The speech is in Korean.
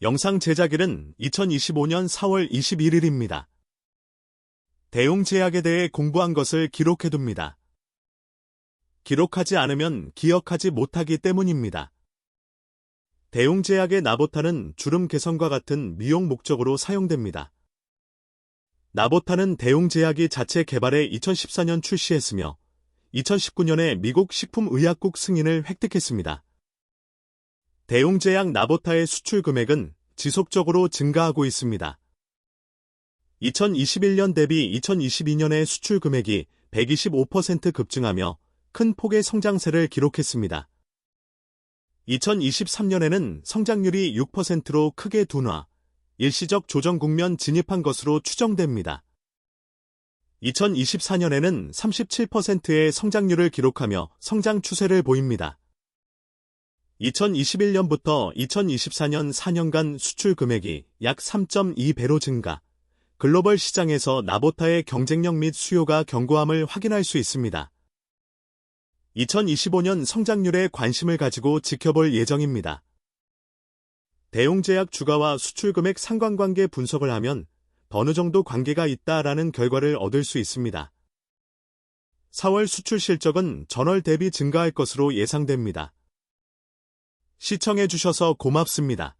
영상 제작일은 2025년 4월 21일입니다. 대웅제약에 대해 공부한 것을 기록해둡니다. 기록하지 않으면 기억하지 못하기 때문입니다. 대웅제약의 나보타는 주름 개선과 같은 미용 목적으로 사용됩니다. 나보타는 대웅제약이 자체 개발해 2014년 출시했으며 2019년에 미국 식품의약국 승인을 획득했습니다. 대웅제약 나보타의 수출 금액은 지속적으로 증가하고 있습니다. 2021년 대비 2022년의 수출 금액이 125% 급증하며 큰 폭의 성장세를 기록했습니다. 2023년에는 성장률이 6%로 크게 둔화, 일시적 조정 국면 진입한 것으로 추정됩니다. 2024년에는 37%의 성장률을 기록하며 성장 추세를 보입니다. 2021년부터 2024년 4년간 수출 금액이 약 3.2배로 증가, 글로벌 시장에서 나보타의 경쟁력 및 수요가 견고함을 확인할 수 있습니다. 2025년 성장률에 관심을 가지고 지켜볼 예정입니다. 대웅제약 주가와 수출 금액 상관관계 분석을 하면 어느 정도 관계가 있다라는 결과를 얻을 수 있습니다. 4월 수출 실적은 전월 대비 증가할 것으로 예상됩니다. 시청해주셔서 고맙습니다.